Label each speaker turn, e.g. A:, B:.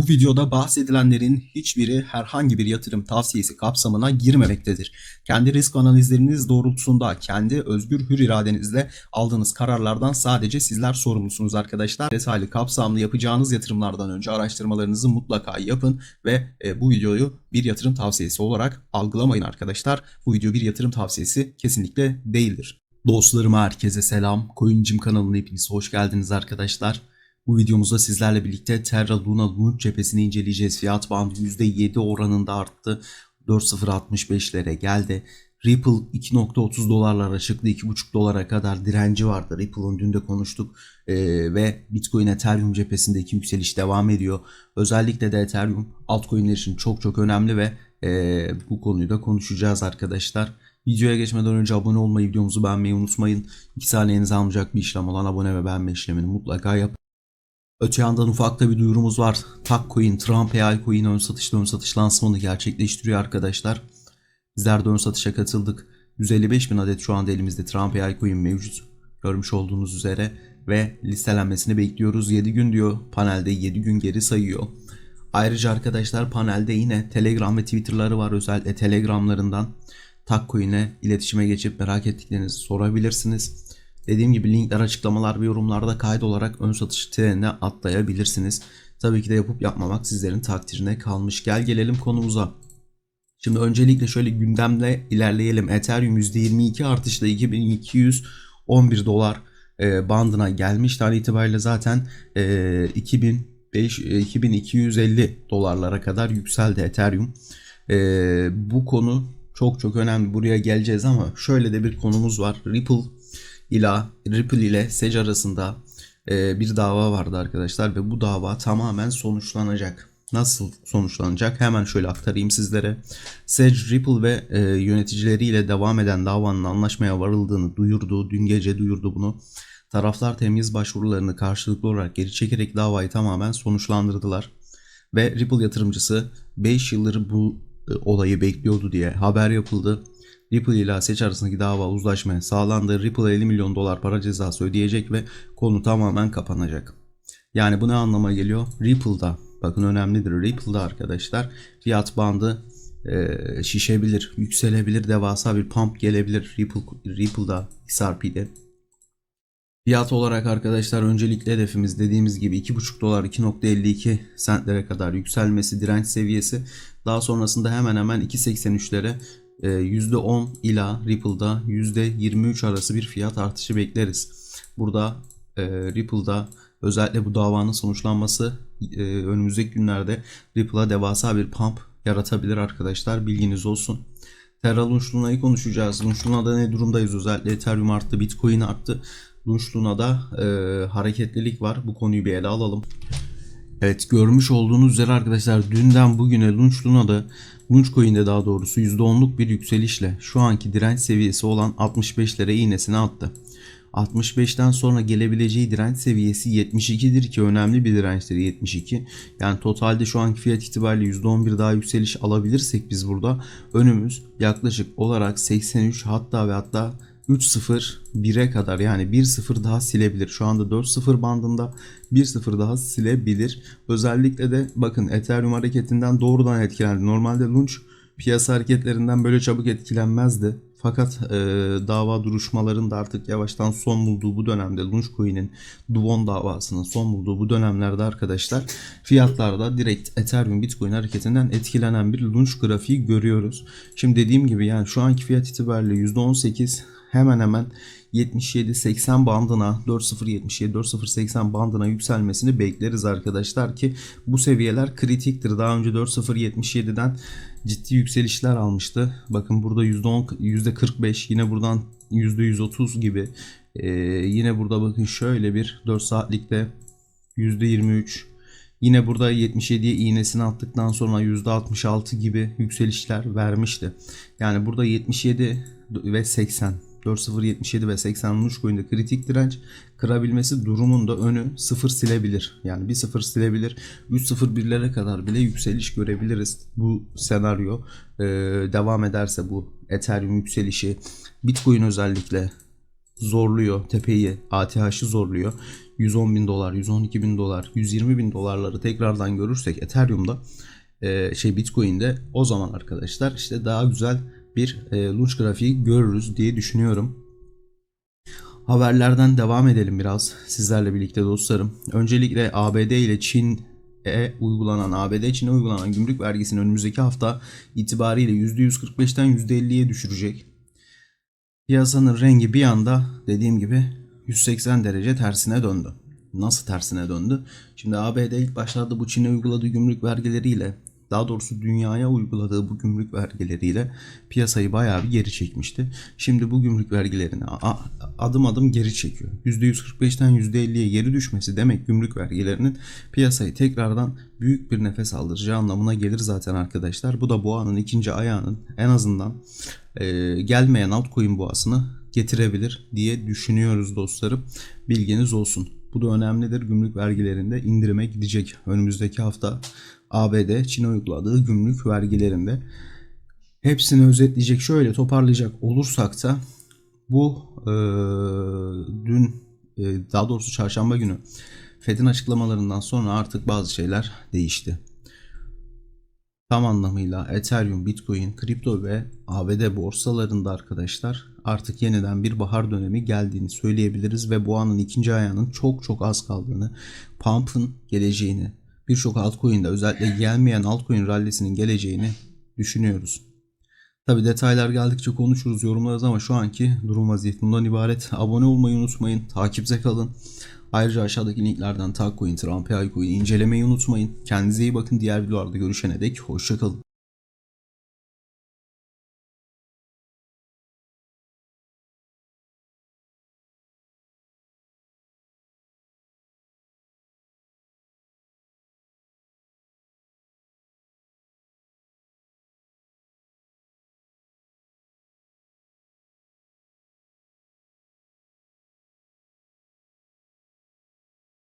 A: Bu videoda bahsedilenlerin hiçbiri herhangi bir yatırım tavsiyesi kapsamına girmemektedir. Kendi risk analizleriniz doğrultusunda kendi özgür hür iradenizle aldığınız kararlardan sadece sizler sorumlusunuz arkadaşlar. Detaylı kapsamlı yapacağınız yatırımlardan önce araştırmalarınızı mutlaka yapın ve e, bu videoyu bir yatırım tavsiyesi olarak algılamayın arkadaşlar. Bu video bir yatırım tavsiyesi kesinlikle değildir. Dostlarım herkese selam. Coincim kanalına hepiniz hoş geldiniz arkadaşlar. Bu videomuzda sizlerle birlikte Terra Luna Launch cephesini inceleyeceğiz. Fiyat bandı %7 oranında arttı. 4.065'lere geldi. Ripple 2.30 dolarlara çıktı. 2.5 dolara kadar direnci vardı. Ripple'ın dün de konuştuk. Ee, ve Bitcoin Ethereum cephesindeki yükseliş devam ediyor. Özellikle de Ethereum altcoin'ler için çok çok önemli ve e, bu konuyu da konuşacağız arkadaşlar. Videoya geçmeden önce abone olmayı, videomuzu beğenmeyi unutmayın. 2 saniyenizi almayacak bir işlem olan abone ve beğenme işlemini mutlaka yapın. Öte yandan ufakta bir duyurumuz var. Takcoin, Trump AI Coin ön satışta ön satış lansmanı gerçekleştiriyor arkadaşlar. Bizler de ön satışa katıldık. 155 bin adet şu anda elimizde Trump AI Coin mevcut. Görmüş olduğunuz üzere ve listelenmesini bekliyoruz. 7 gün diyor panelde 7 gün geri sayıyor. Ayrıca arkadaşlar panelde yine Telegram ve Twitter'ları var. Özellikle Telegram'larından Takcoin'e iletişime geçip merak ettiklerinizi sorabilirsiniz. Dediğim gibi linkler açıklamalar ve yorumlarda kaydolarak ön satış trenine atlayabilirsiniz. Tabii ki de yapıp yapmamak sizlerin takdirine kalmış. Gel gelelim konumuza. Şimdi öncelikle şöyle gündemle ilerleyelim. Ethereum %22 artışla 2211 dolar e, bandına gelmiş. Tarih itibariyle zaten e, 2005, e, 2250 dolarlara kadar yükseldi Ethereum. E, bu konu çok çok önemli. Buraya geleceğiz ama şöyle de bir konumuz var. Ripple ile Ripple ile Sage arasında e, bir dava vardı arkadaşlar ve bu dava tamamen sonuçlanacak. Nasıl sonuçlanacak? Hemen şöyle aktarayım sizlere. Sage, Ripple ve e, yöneticileriyle devam eden davanın anlaşmaya varıldığını duyurdu. Dün gece duyurdu bunu. Taraflar temiz başvurularını karşılıklı olarak geri çekerek davayı tamamen sonuçlandırdılar. Ve Ripple yatırımcısı 5 yıldır bu e, olayı bekliyordu diye haber yapıldı. Ripple ile Seç arasındaki dava uzlaşmaya sağlandı. Ripple 50 milyon dolar para cezası ödeyecek ve konu tamamen kapanacak. Yani bu ne anlama geliyor? Ripple'da bakın önemlidir. Ripple'da arkadaşlar fiyat bandı e, şişebilir, yükselebilir, devasa bir pump gelebilir Ripple, Ripple'da, XRP'de. Fiyat olarak arkadaşlar öncelikle hedefimiz dediğimiz gibi 2.5 dolar 2.52 sentlere kadar yükselmesi direnç seviyesi. Daha sonrasında hemen hemen 2.83'lere %10 ila Ripple'da %23 arası bir fiyat artışı bekleriz. Burada e, Ripple'da özellikle bu davanın sonuçlanması e, önümüzdeki günlerde Ripple'a devasa bir pump yaratabilir arkadaşlar. Bilginiz olsun. Terra Luna'yı konuşacağız. Luna'da ne durumdayız? Özellikle Ethereum arttı, Bitcoin arttı. Luna'da e, hareketlilik var. Bu konuyu bir ele alalım. Evet görmüş olduğunuz üzere arkadaşlar dünden bugüne Lunch Luna'da Launchcoin'de daha doğrusu %10'luk bir yükselişle şu anki direnç seviyesi olan 65'lere iğnesini attı. 65'ten sonra gelebileceği direnç seviyesi 72'dir ki önemli bir dirençtir 72. Yani totalde şu anki fiyat itibariyle %11 daha yükseliş alabilirsek biz burada önümüz yaklaşık olarak 83 hatta ve hatta 3-0 1'e kadar yani 1-0 daha silebilir. Şu anda 4-0 bandında 1-0 daha silebilir. Özellikle de bakın Ethereum hareketinden doğrudan etkilendi. Normalde Launch piyasa hareketlerinden böyle çabuk etkilenmezdi. Fakat e, dava duruşmalarında artık yavaştan son bulduğu bu dönemde Launchcoin'in Duvon davasının son bulduğu bu dönemlerde arkadaşlar fiyatlarda direkt Ethereum Bitcoin hareketinden etkilenen bir Launch grafiği görüyoruz. Şimdi dediğim gibi yani şu anki fiyat itibariyle %18 hemen hemen 77-80 bandına 4.077-4.080 bandına yükselmesini bekleriz arkadaşlar ki bu seviyeler kritiktir. Daha önce 4.077'den ciddi yükselişler almıştı. Bakın burada %10, %45 yine buradan %130 gibi. Ee, yine burada bakın şöyle bir 4 saatlikte %23 Yine burada 77'ye iğnesini attıktan sonra %66 gibi yükselişler vermişti. Yani burada 77 ve 80 4077 ve 80 Nuşcoin'de kritik direnç kırabilmesi durumunda önü 0 silebilir. Yani bir 0 silebilir. 3.01'lere kadar bile yükseliş görebiliriz. Bu senaryo ee, devam ederse bu Ethereum yükselişi Bitcoin özellikle zorluyor tepeyi ATH'ı zorluyor 110 bin dolar 112 bin dolar 120 bin dolarları tekrardan görürsek Ethereum'da e, şey Bitcoin'de o zaman arkadaşlar işte daha güzel bir e, launch grafiği görürüz diye düşünüyorum. Haberlerden devam edelim biraz sizlerle birlikte dostlarım. Öncelikle ABD ile Çin'e uygulanan ABD Çin'e uygulanan gümrük vergisini önümüzdeki hafta itibariyle %145'ten %50'ye düşürecek. Piyasanın rengi bir anda dediğim gibi 180 derece tersine döndü. Nasıl tersine döndü? Şimdi ABD ilk başlarda bu Çin'e uyguladığı gümrük vergileriyle daha doğrusu dünyaya uyguladığı bu gümrük vergileriyle piyasayı bayağı bir geri çekmişti. Şimdi bu gümrük vergilerini adım adım geri çekiyor. %145'ten %50'ye geri düşmesi demek gümrük vergilerinin piyasayı tekrardan büyük bir nefes aldıracağı anlamına gelir zaten arkadaşlar. Bu da boğanın ikinci ayağının en azından e, gelmeyen altcoin boğasını getirebilir diye düşünüyoruz dostlarım. Bilginiz olsun. Bu da önemlidir. Gümrük vergilerinde indirime gidecek. Önümüzdeki hafta ABD Çin'e uyguladığı gümrük vergilerinde. Hepsini özetleyecek şöyle toparlayacak olursak da bu e, dün e, daha doğrusu çarşamba günü Fed'in açıklamalarından sonra artık bazı şeyler değişti. Tam anlamıyla Ethereum, Bitcoin, kripto ve ABD borsalarında arkadaşlar artık yeniden bir bahar dönemi geldiğini söyleyebiliriz ve bu anın ikinci ayağının çok çok az kaldığını, pump'ın geleceğini, birçok altcoin'de özellikle gelmeyen altcoin rallisinin geleceğini düşünüyoruz. Tabi detaylar geldikçe konuşuruz, yorumlarız ama şu anki durum vaziyeti bundan ibaret. Abone olmayı unutmayın, takipte kalın. Ayrıca aşağıdaki linklerden Takcoin, Trump, Coin incelemeyi unutmayın. Kendinize iyi bakın. Diğer videolarda görüşene dek hoşçakalın.